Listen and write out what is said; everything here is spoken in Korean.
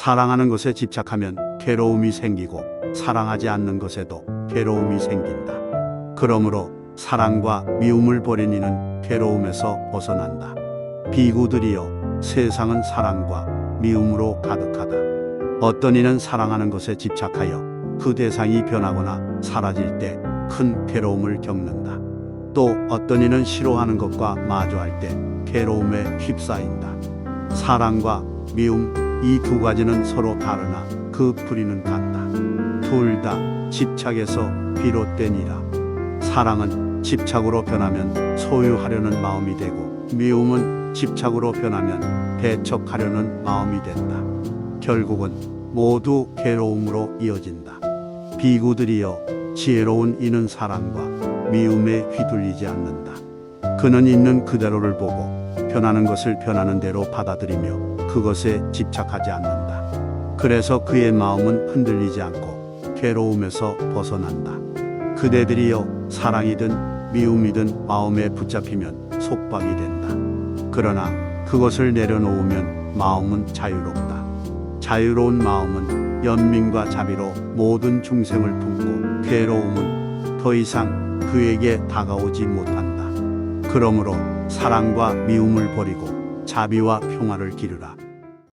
사랑하는 것에 집착하면 괴로움이 생기고 사랑하지 않는 것에도 괴로움이 생긴다. 그러므로 사랑과 미움을 버린 이는 괴로움에서 벗어난다. 비구들이여 세상은 사랑과 미움으로 가득하다. 어떤 이는 사랑하는 것에 집착하여 그 대상이 변하거나 사라질 때 큰 괴로움을 겪는다. 또 어떤 이는 싫어하는 것과 마주할 때 괴로움에 휩싸인다. 사랑과 미움 이 두 가지는 서로 다르나 그 뿌리는 같다. 둘 다 집착에서 비롯되니라. 사랑은 집착으로 변하면 소유하려는 마음이 되고 미움은 집착으로 변하면 대척하려는 마음이 된다. 결국은 모두 괴로움으로 이어진다. 비구들이여 지혜로운 이는 사랑과 미움에 휘둘리지 않는다. 그는 있는 그대로를 보고 변하는 것을 변하는 대로 받아들이며 그것에 집착하지 않는다. 그래서 그의 마음은 흔들리지 않고 괴로움에서 벗어난다. 그대들이여 사랑이든 미움이든 마음에 붙잡히면 속박이 된다. 그러나 그것을 내려놓으면 마음은 자유롭다. 자유로운 마음은 연민과 자비로 모든 중생을 품고 괴로움은 더 이상 그에게 다가오지 못한다. 그러므로 사랑과 미움을 버리고 자비와 평화를 기르라.